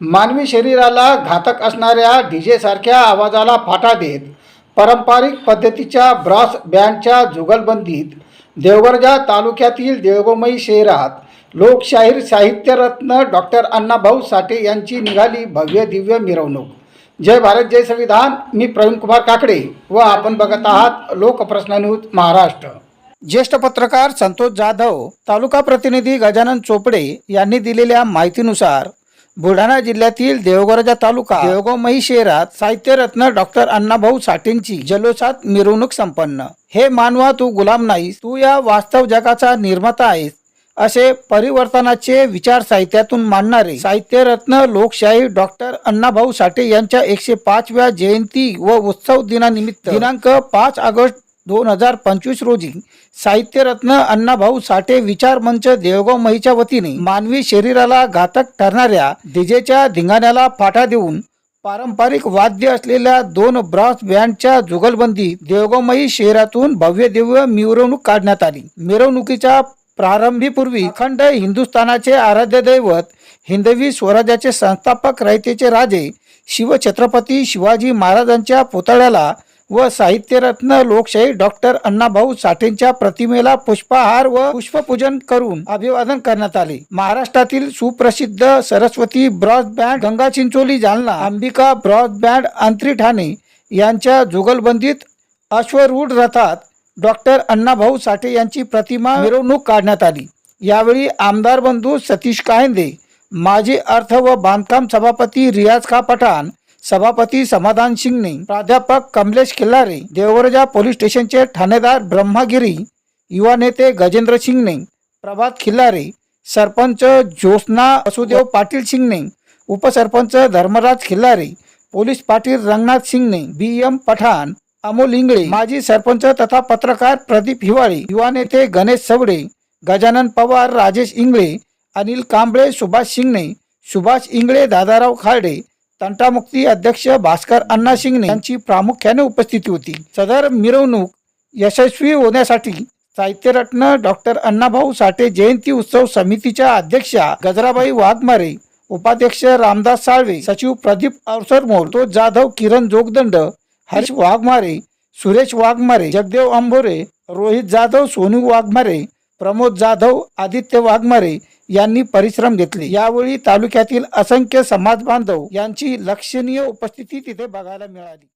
मानवी शरीराला घातक असणाऱ्या डीजेसारख्या आवाजाला फाटा देत पारंपरिक पद्धतीच्या ब्रॉस बँडच्या जुगलबंदीत देवगरजा तालुक्यातील देवगोमई शहरात लोकशाहीर साहित्यरत्न डॉक्टर अण्णाभाऊ साठे यांची निघाली भव्य दिव्य मिरवणूक. जय भारत जय संविधान. मी प्रवीण कुमार काकडे व आपण बघत आहात लोकप्रश्न न्यूज महाराष्ट्र. ज्येष्ठ पत्रकार संतोष जाधव तालुका प्रतिनिधी गजानन चोपडे यांनी दिलेल्या माहितीनुसार बुलढाणा जिल्ह्यातील देवगरजा तालुका देवगावमही शहरात साहित्यरत्न डॉक्टर अण्णाभाऊ साठेंची जल्लोषात मिरवणूक संपन्न. हे मानवा तू गुलाम नाहीस. तू या वास्तव जगाचा निर्माता आहेस. असे परिवर्तनाचे विचार साहित्यातून मांडणारे साहित्यरत्न लोकशाही डॉक्टर अण्णाभाऊ साठे यांच्या एकशे पाचव्या जयंती व उत्सव दिनानिमित्त दिनांक पाच ऑगस्ट दोन हजार पंचवीस रोजी साहित्यरत्न अण्णाभाऊ साठे विचार मंच देवगाव महीच्या वतीने मानवी शरीराला घातक ठरणाऱ्या डीजेच्या धिंगाण्याला फाटा देऊन पारंपरिक वाद्य असलेल्या दोन ब्रॉस बँडच्या जुगलबंदी देवगावमयी शहरातून भव्य दिव्य मिरवणूक काढण्यात आली. मिरवणुकीच्या प्रारंभीपूर्वी अखंड हिंदुस्थानाचे आराध्य दैवत हिंदवी स्वराज्याचे संस्थापक रयतेचे राजे शिवछत्रपती शिवाजी महाराजांच्या पुतळ्याला व साहित्यरत्न लोकशाही डॉक्टर अण्णाभाऊ साठेंच्या प्रतिमेला पुष्पहार व पुष्पपूजन करून अभिवादन करण्यात आले. महाराष्ट्रातील सुप्रसिद्ध Saraswati brass band Ganga Chincholi Jalna Ambika brass band Thane यांच्या जुगलबंदीत अश्वरूढ रथात डॉक्टर अण्णाभाऊ साठे यांची प्रतिमा मिरवणूक काढण्यात आली. यावेळी आमदार बंधू सतीश काहेंदे माजी अर्थ व बांधकाम सभापती रियाज खा पठाण सभापती समाधान शिंगणे प्राध्यापक कमलेश खिल्लारे देवरजा पोलीस स्टेशनचे ठाणेदार ब्रह्मागिरी युवा नेते गजेंद्र शिंगणे प्रभात खिल्लारे सरपंच ज्योत्स्ना वसुदेव पाटील शिंगणे उपसरपंच Dharmaraj Khillare police Patil Ranganath Singne B M Pathan Amol Ingle माजी सरपंच तथा पत्रकार प्रदीप हिवाळे युवा नेते गणेश सवडे गजानन पवार राजेश इंगळे अनिल कांबळे सुभाष शिंगणे सुभाष इंगळे दादाराव खार्डे तंटामुक्ती अध्यक्ष भास्कर अण्णा शिंगणे यांची प्रामुख्याने उपस्थिती होती. सदर मिरवणूक यशस्वी होण्यासाठी साहित्यरत्न डॉक्टर अण्णाभाऊ साठे जयंती उत्सव समितीच्या अध्यक्षा गजराबाई वाघमारे उपाध्यक्ष रामदास साळवे सचिव प्रदीप अवसरमोल तो जाधव किरण जोगदंड हरीश वाघमारे सुरेश वाघमारे जगदेव आंबोरे रोहित जाधव सोनू वाघमारे प्रमोद जाधव आदित्य वाघमारे यांनी परिश्रम घेतले. यावेळी तालुक्यातील असंख्य समाज बांधव यांची लक्षणीय उपस्थिती तिथे बघायला मिळाली.